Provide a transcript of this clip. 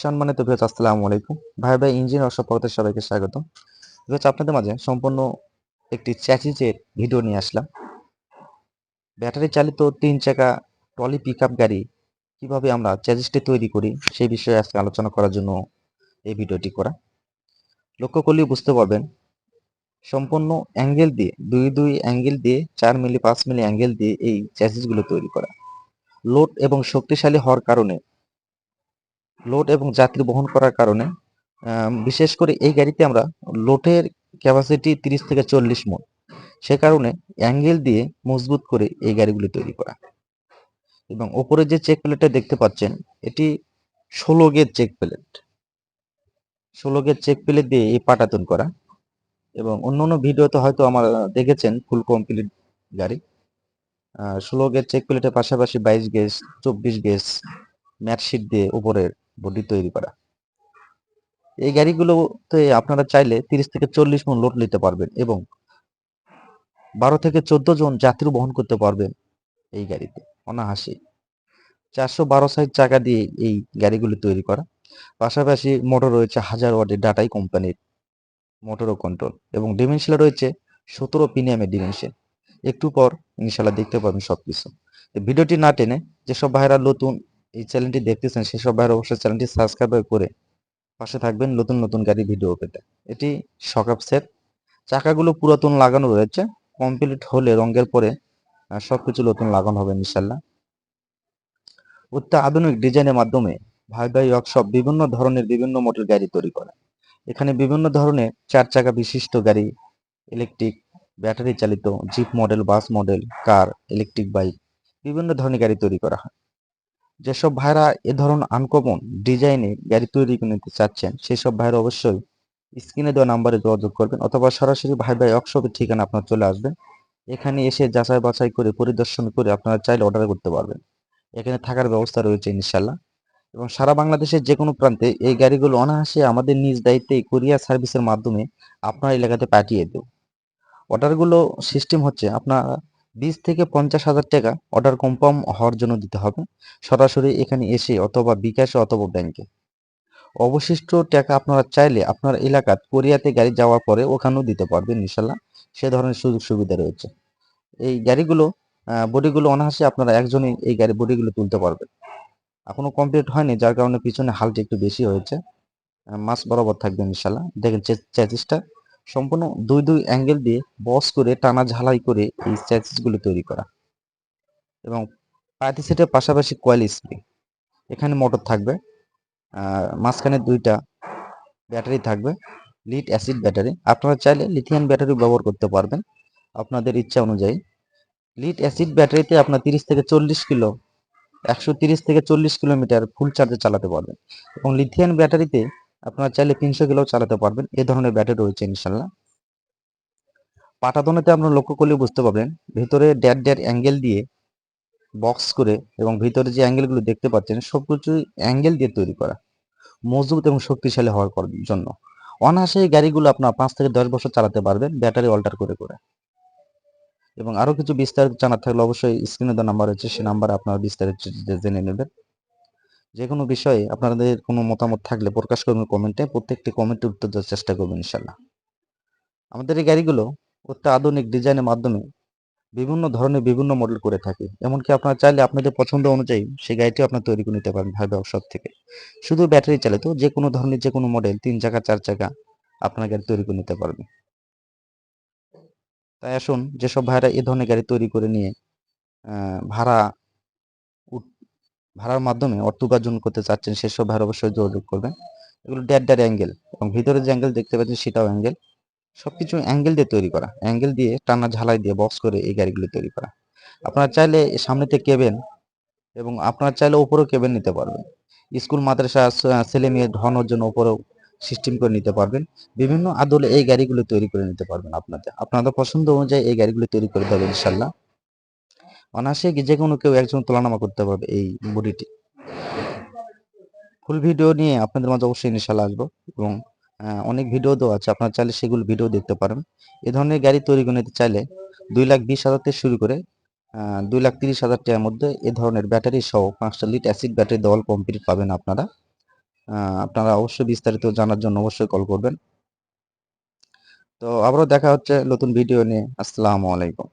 সম্মানিত ভিউয়ার্স, আসসালামু আলাইকুম। ভাই ভাই ইঞ্জিন অসপরতে সবাইকে স্বাগত। ভিউয়ার্স, আপনাদের মাঝে সম্পূর্ণ একটি চ্যাচিজের ভিডিও নিয়ে আসলাম। ব্যাটারি চালিত তিন চাকা ট্রলি পিকআপ গাড়ি কীভাবে আমরা চ্যাচিসটি তৈরি করি, সেই বিষয়ে আজকে আলোচনা করার জন্য এই ভিডিওটি করা। লক্ষ্য করলেই বুঝতে পারবেন, সম্পূর্ণ অ্যাঙ্গেল দিয়ে, দুই দুই অ্যাঙ্গেল দিয়ে, চার মিলি, পাঁচ মিলি অ্যাঙ্গেল দিয়ে এই চ্যাচিসগুলো তৈরি করা। লোড এবং শক্তিশালী হওয়ার কারণে লোড এবং যাত্রী বহন করার কারণে বিশেষ করে এই গাড়িতে আমরা লোডের ক্যাপাসিটি তিরিশ থেকে চল্লিশ মন সে কারণে অ্যাঙ্গেল দিয়ে মজবুত করে এই গাড়িগুলি তৈরি করা। এবং ওপরে যে চেক প্লেটটা দেখতে পাচ্ছেন, এটি ষোলো গেজ চেক প্লেট ষোলো গেজ চেক প্লেট দিয়ে এই পাটাতন করা। এবং অন্য অন্য ভিডিওতে হয়তো আমার দেখেছেন ফুল কমপ্লিট গাড়ি। ষোলো গেজ চেক প্লেটের পাশাপাশি বাইশ গেজ চব্বিশ গেজ ম্যাটশিট দিয়ে উপরের বডি তৈরি করা। এই গাড়িগুলোতে আপনারা চাইলে তিরিশ থেকে চল্লিশ মন লোড নিতে পারবেন এবং বারো থেকে চোদ্দ জন যাত্রী বহন করতে পারবেন এই গাড়িতে অনাহাসি চারশো বারো সাইজ চাকা দিয়ে এই গাড়িগুলি তৈরি করা। পাশাপাশি মোটর রয়েছে হাজার ওয়াটের ডাটাই কোম্পানির মোটর ও কন্ট্রোল এবং ডিমেনশিয়াল রয়েছে সতেরো প্রিমিয়ামের ডিমেনশন একটু পর ইনশাল্লাহ দেখতে পাবেন সবকিছু। ভিডিওটি না টেনে যেসব ভাইরা নতুন এই চ্যানেলটি দেখতেছেন সেসব ভাইরা অবশ্যই চ্যানেলটি সাবস্ক্রাইব করে পাশে থাকবেন নতুন নতুন গাড়ি ভিডিও পেতে। এটি সকাপ সেট চাকাগুলো পুরাতন লাগানো রয়েছে। কমপ্লিট হলে রঙের পরে সবকিছু নতুন লাগানো হবে ইনশাল্লাহ। অত্যাধুনিক ডিজাইনের মাধ্যমে ভাই ভাই ওয়ার্কশপ বিভিন্ন ধরনের বিভিন্ন মডেল গাড়ি তৈরি করে এখানে বিভিন্ন ধরনের চার চাকা বিশিষ্ট গাড়ি ইলেকট্রিক ব্যাটারি চালিত jeep model bus model car electric bike বিভিন্ন ধরনের গাড়ি তৈরি করা হয়। যেসব ভাইরা এ ধরনের আনকমন ডিজাইনে গাড়ি তৈরি করে নিতে চাচ্ছেন, সেসব ভাইরা অবশ্যই স্ক্রিনে দেওয়া নাম্বারে যোগাযোগ করবেন অথবা সরাসরি ভাই ভাই ওয়ার্কশপের ঠিকানা আপনার চলে আসবেন। এখানে এসে যাচাই বাছাই করে, পরিদর্শন করে আপনারা চাইলে অর্ডার করতে পারবেন। এখানে থাকার ব্যবস্থা রয়েছে ইনশাল্লাহ এবং সারা বাংলাদেশের যে কোনো প্রান্তে এই গাড়িগুলো অনায়াসে আমাদের নিজ দায়িত্বে কুরিয়ার সার্ভিসের মাধ্যমে আপনার এলাকাতে পাঠিয়ে দেব। অর্ডারগুলো সিস্টেম হচ্ছে আপনারা বিশ থেকে পঞ্চাশ হাজার টাকা অর্ডার কনফার্ম হওয়ার জন্য দিতে হবে। সরাসরি এখানে এসে অথবা বিকাশে অথবা ব্যাংকে অবশিষ্ট টাকা আপনারা চাইলে আপনার এলাকার কোরিয়াতে গাড়ি যাওয়ার পরে ওখানেও দিতে পারবেন ইনশাল্লাহ। সে ধরনের সুযোগ সুবিধা রয়েছে। এই গাড়িগুলো বডিগুলো অনায়াসে আপনারা একজনই এই গাড়ি বডিগুলো তুলতে পারবেন। এখনও কমপ্লিট হয়নি, যার কারণে পিছনে হালটা একটু বেশি হয়েছে। মাছ বরাবর থাকবে ইনশাল্লাহ। দেখেন চ্যাচিসটা সম্পূর্ণ দুই দুই অ্যাঙ্গেল দিয়ে বস করে টানা ঝালাই করে এই চ্যাচিসগুলো তৈরি করা। এবং পাতি সেটের পাশাপাশি কয়েল স্প্রিং। এখানে মোটর থাকবে মাঝখানে দুইটা ব্যাটারি থাকবে লিড অ্যাসিড ব্যাটারি। আপনারা চাইলে লিথিয়াম ব্যাটারি ব্যবহার করতে পারবেন আপনাদের ইচ্ছা অনুযায়ী। লিড অ্যাসিড ব্যাটারিতে আপনার তিরিশ থেকে চল্লিশ কিলো, একশো তিরিশ থেকে চল্লিশ কিলোমিটার ফুল চার্জে চালাতে পারবেন। এবং লিথিয়াম ব্যাটারিতে আপনারা চাইলে তিনশো কিলো চালাতে পারবেন। এ ধরনের ব্যাটারি রয়েছে ইনশাল্লাহ। পাটাদনেতে আপনারা লক্ষ্য করলে বুঝতে পারবেন, ভিতরে ড্যাট ড্যাট অ্যাঙ্গেল দিয়ে বক্স করে এবং ভিতরে যে অ্যাঙ্গেলগুলো দেখতে পাচ্ছেন, সবকিছু অ্যাঙ্গেল দিয়ে তৈরি করা। মজবুত এবং শক্তিশালী হওয়ার জন্য। অনায়াসে এই গাড়িগুলো আপনার পাঁচ থেকে দশ বছর চালাতে পারবেন, ব্যাটারি অল্টার করে করে। এবং আরও কিছু বিস্তারিত জানার থাকলে অবশ্যই স্ক্রিনে দেওয়া নাম্বার আছে সেই নাম্বারে আপনারা বিস্তারিত জেনে নেবেন। যে কোনো বিষয়ে আপনাদের কোনো মতামত থাকলে প্রকাশ করবেন কমেন্টে। প্রত্যেকটি কমেন্টে উত্তর দেওয়ার চেষ্টা করবেন ইনশাল্লাহ আমাদের এই গাড়িগুলো অত্যাধুনিক ডিজাইনের মাধ্যমে বিভিন্ন ধরনের বিভিন্ন মডেল করে থাকে। এমনকি আপনারা চাইলে আপনাদের পছন্দ অনুযায়ী সেই গাড়িটি আপনার তৈরি করে নিতে পারেন ভাই সব থেকে। শুধু ব্যাটারি চালিত, যে কোনো ধরনের, যে কোনো মডেল তিন চাকা, চার চাকা আপনার গাড়ি তৈরি করে নিতে পারবেন। তাই আসুন, যেসব ভাইরা এই ধরনের গাড়ি তৈরি করে নিয়ে ভাড়া ভাড়ার মাধ্যমে অর্থ উপার্জন করতে চাচ্ছেন, সেসব ভাইরা অবশ্যই যোগাযোগ করবেন। এগুলো ড্যাট ড্যাট অ্যাঙ্গেল এবং ভিতরে যে অ্যাঙ্গেল দেখতে পাচ্ছেন সেটাও অ্যাঙ্গেল সবকিছু অ্যাঙ্গেল দিয়ে তৈরি করা। অ্যাঙ্গেল দিয়ে টানা ঝালাই দিয়ে বক্স করে এই গাড়িগুলো তৈরি করা। আপনারা চাইলে সামনেতে কেবেন এবং আপনারা চাইলে উপরেও কেবেন নিতে পারবেন। স্কুল, মাদ্রাসা ছেলে মেয়ে ঢোয়ানোর জন্য উপরেও সিস্টেম করে নিতে পারবেন। বিভিন্ন আদলে এই গাড়িগুলো তৈরি করে নিতে পারবেন আপনাদের। আপনাদের পছন্দ অনুযায়ী এই গাড়িগুলো তৈরি করে দেবেন ইনশাল্লাহ অনায়াসে কি যে কোনো কেউ একজন তুলনামা করতে পারবে এই বডিটি। ফুল ভিডিও নিয়ে আপনাদের মাঝে অবশ্যই ইনশাল্লাহ আসব এবং অনেক ভিডিও দেওয়া আছে, আপনারা চাইলে সেগুলো ভিডিও দেখতে পারেন। এ ধরনের গাড়ি তৈরি করে নিতে চাইলে দুই লাখ বিশ হাজার থেকে শুরু করে দুই লাখ তিরিশ হাজার টাকার মধ্যে এ ধরনের ব্যাটারি সহ পাঁচটা লিট অ্যাসিড ব্যাটারি দেওয়াল কমপ্লিট পাবেন আপনারা। আপনারা অবশ্যই বিস্তারিত জানার জন্য অবশ্যই কল করবেন। তো আবারও দেখা হচ্ছে নতুন ভিডিও নিয়ে। আসসালামু আলাইকুম।